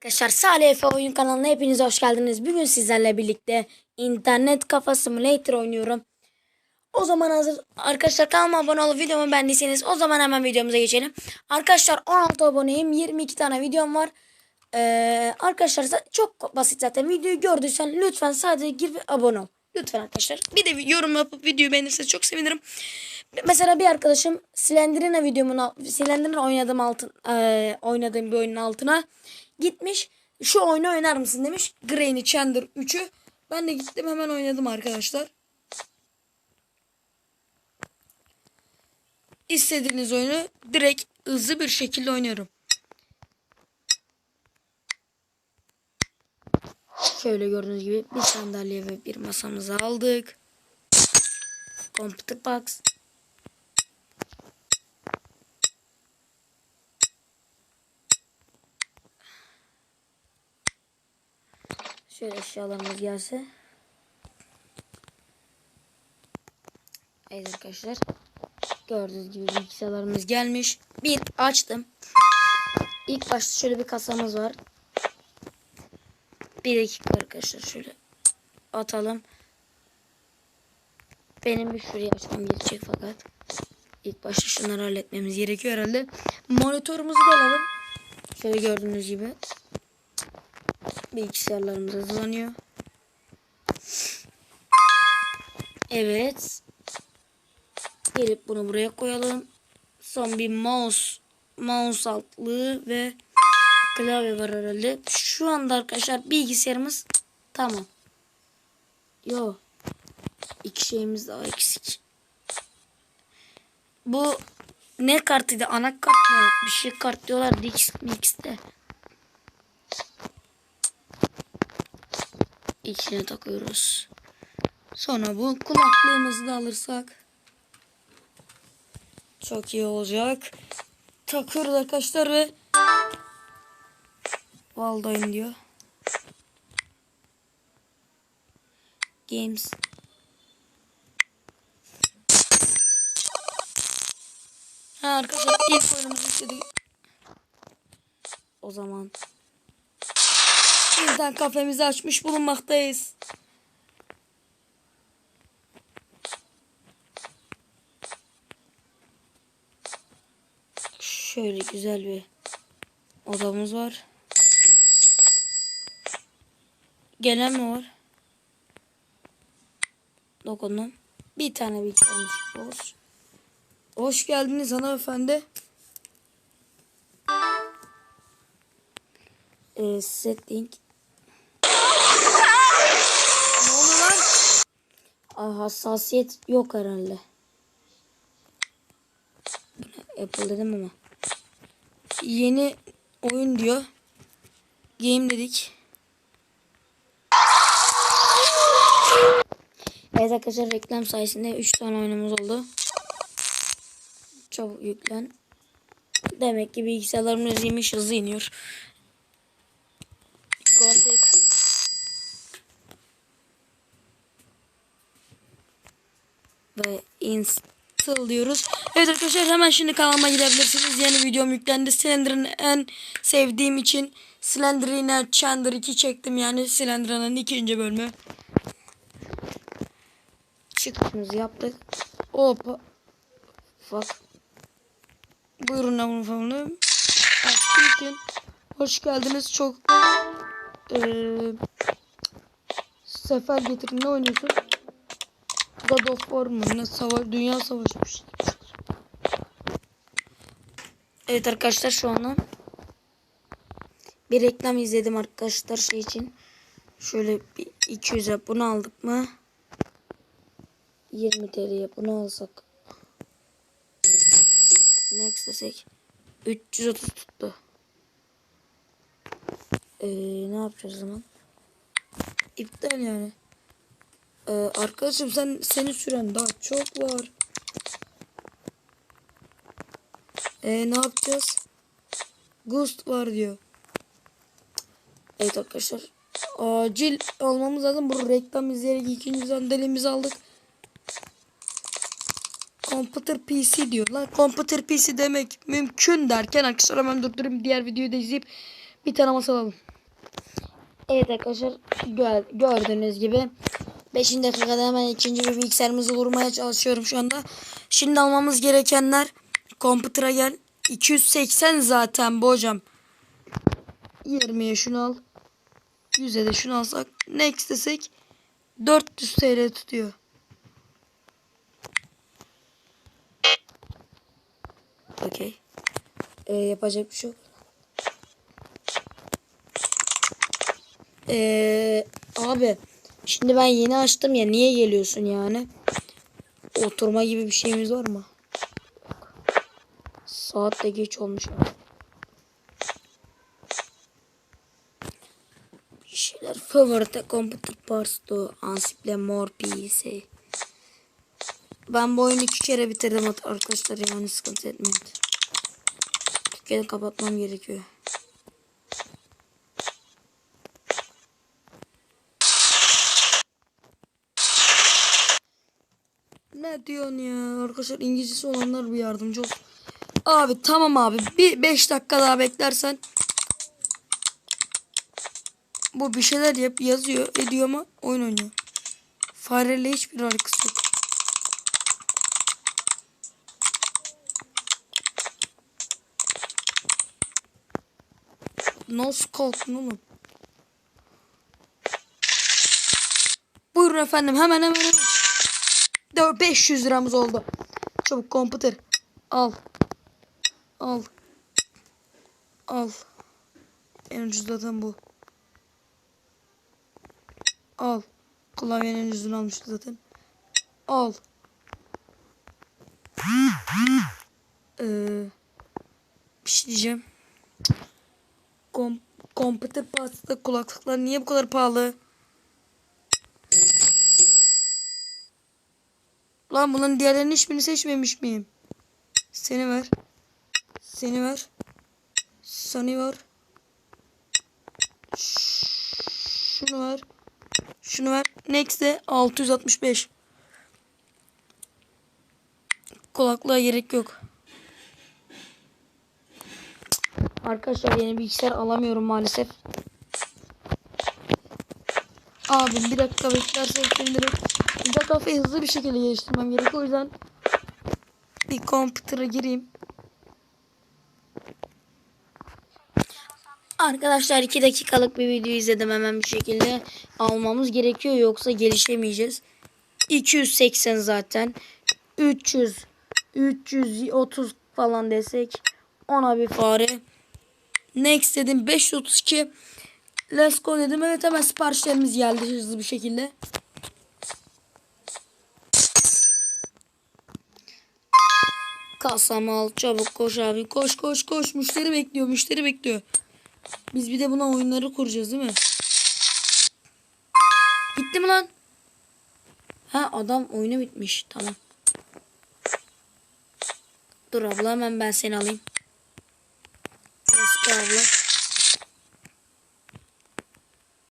Arkadaşlar Salih Efe Oyun kanalına hepiniz hoş geldiniz. Bugün sizlerle birlikte internet kafa simulator oynuyorum. O zaman hazır arkadaşlar kanalıma abone olup videomu beğendiyseniz o zaman hemen videomuza geçelim. Arkadaşlar 16 aboneyim 22 tane videom var. Ee, arkadaşlar çok basit zaten videoyu gördüysen lütfen sadece gir ve abone ol. Lütfen arkadaşlar. Bir de yorum yapıp videoyu beğenirseniz çok sevinirim. Mesela bir arkadaşım Slenderina videomun Slenderina oynadığım altın eee, oynadığım bir oyunun altına gitmiş. Şu oyunu oynar mısın demiş. Granny Chandler 3'ü. Ben de gittim hemen oynadım arkadaşlar. İstediğiniz oyunu direkt hızlı bir şekilde oynuyorum. Şöyle gördüğünüz gibi bir sandalye ve bir masamızı aldık. Computer box. Şöyle eşyalarımız gelse. Evet arkadaşlar. Gördüğünüz gibi bilgisayarlarımız gelmiş. Bir açtım. İlk başta şöyle bir kasamız var. Bir dakika arkadaşlar şöyle atalım. Benim bir şurayı açmam gerekecek fakat. İlk başta şunları halletmemiz gerekiyor herhalde. Monitörümüzü de alalım. Şöyle gördüğünüz gibi. Bilgisayarlarımız hızlanıyor. Evet. Gelip bunu buraya koyalım. Son bir mouse mouse altlığı ve klavye var herhalde. Şu anda arkadaşlar bilgisayarımız tamam. Yo. İki şeyimiz daha eksik. Bu ne kartıydı? Anakart mı? Bir şey kart diyorlar. X, X'te. İçine takıyoruz. Sonra bu kulaklığımızı da alırsak çok iyi olacak. Takıyoruz arkadaşlar ve Valdayım diyor. Games. Ha arkadaşlar ilk oyunumuzu istedik. O zaman Birden kafemizi açmış bulunmaktayız. Şöyle güzel bir odamız var. Gelen mi var? Dokundum. Bir tane bilgisayarımız hoş. Hoş geldiniz hanımefendi. Ee, setting. Ne oldu lan? Aa, hassasiyet yok herhalde. Apple dedim ama. Yeni oyun diyor. Game dedik. Evet arkadaşlar reklam sayesinde 3 tane oyunumuz oldu. Çabuk yüklen. Demek ki bilgisayarlarımız yemiş hızlı iniyor. Ve install diyoruz. Evet arkadaşlar hemen şimdi kanalıma gidebilirsiniz. Yeni videom yüklendi. Slender'ın en sevdiğim için Slender'ine Chandler 2 çektim. Yani Slender'ın ikinci bölümü. Çıkışımızı yaptık. Hoppa. Fuck. Buyurun hanımefendi. Aktifin. Hoş geldiniz. Çok eee sefer getirin. Ne oynuyorsun? God of War mı? Ne savaş, dünya savaşı. Evet arkadaşlar şu anda bir reklam izledim arkadaşlar şey için. Şöyle bir 200'e bunu aldık mı? 20 TL'ye bunu alsak. Next desek 330 tuttu. Ee, ne yapacağız zaman? İptal yani. Ee, arkadaşım sen seni süren daha çok var. Ee, ne yapacağız? Ghost var diyor. Evet arkadaşlar. Acil almamız lazım. Bu reklam izleyerek ikinci sandalemizi aldık. Computer PC diyor lan. Computer PC demek mümkün derken arkadaşlar hemen durdurayım. Diğer videoyu da izleyip bir tane masa alalım. Evet arkadaşlar gö- gördüğünüz gibi 5. dakikada hemen ikinci bir bilgisayarımızı vurmaya çalışıyorum şu anda. Şimdi almamız gerekenler computer'a gel. 280 zaten bu hocam. 20'ye şunu al. 100'e de şunu alsak. Next desek 400 TL tutuyor. Okey. Ee, yapacak bir şey yok. Ee, abi şimdi ben yeni açtım ya niye geliyorsun yani? Oturma gibi bir şeyimiz var mı? Saat de geç olmuş. şeyler favorite computer parts to unsiple more PC. Ben bu oyunu iki kere bitirdim arkadaşlar yani sıkıntı etmeyin. Dükkanı kapatmam gerekiyor. Ne diyorsun ya? Arkadaşlar İngilizcesi olanlar bir yardımcı olsun. Abi tamam abi. Bir 5 dakika daha beklersen. Bu bir şeyler yap yazıyor ediyor ama oyun oynuyor. Fareyle hiçbir alakası yok. Nasıl kalktın oğlum? Buyurun efendim hemen hemen hemen. Dört- 500 liramız oldu. Çabuk computer. Al. Al. Al. En ucuz zaten bu. Al. Klavyenin en ucuzunu almıştı zaten. Al. Ee, bir şey diyeceğim. Kom computer pasta kulaklıklar niye bu kadar pahalı? Lan bunların diğerlerinin hiçbirini seçmemiş miyim? Seni ver. Seni ver. Seni ver. Şunu ver. Şunu ver. Next'e 665. Kulaklığa gerek yok. Arkadaşlar yeni bilgisayar alamıyorum maalesef. Abim bir dakika beklersen sevinirim. Bir kafayı hızlı bir şekilde geliştirmem gerekiyor. O yüzden bir computer'a gireyim. Arkadaşlar 2 dakikalık bir video izledim hemen bir şekilde. Almamız gerekiyor yoksa gelişemeyeceğiz. 280 zaten. 300 330 falan desek ona bir fare. Next dedim 532 Let's go dedim. Evet hemen siparişlerimiz geldi hızlı bir şekilde. Kasam al çabuk koş abi. Koş koş koş. Müşteri bekliyor. Müşteri bekliyor. Biz bir de buna oyunları kuracağız değil mi? Gitti mi lan? Ha adam oyunu bitmiş. Tamam. Dur abla hemen ben seni alayım. Go abla.